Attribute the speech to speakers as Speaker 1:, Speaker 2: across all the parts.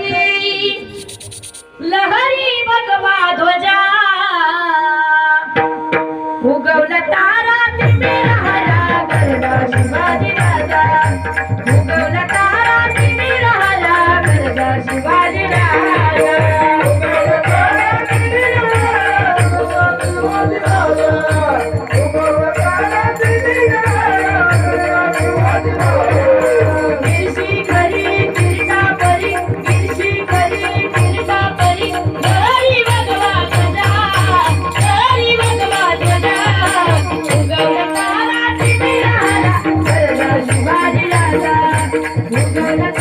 Speaker 1: येई लहरी भगवा ध्वजा. उगवल तारा तिथे राहला गरबा शिवाजी राजा. उगवल तारा तिथे राहला गरबा शिवाजी राजा. उगवल तारा तिथे राहला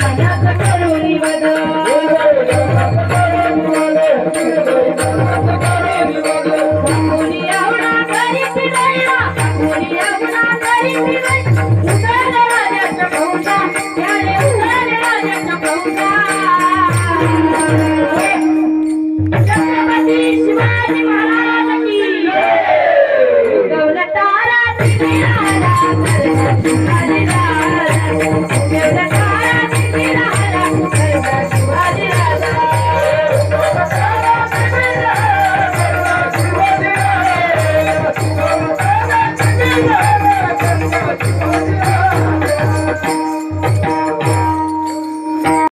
Speaker 1: I'm not gonna I you the Shivaji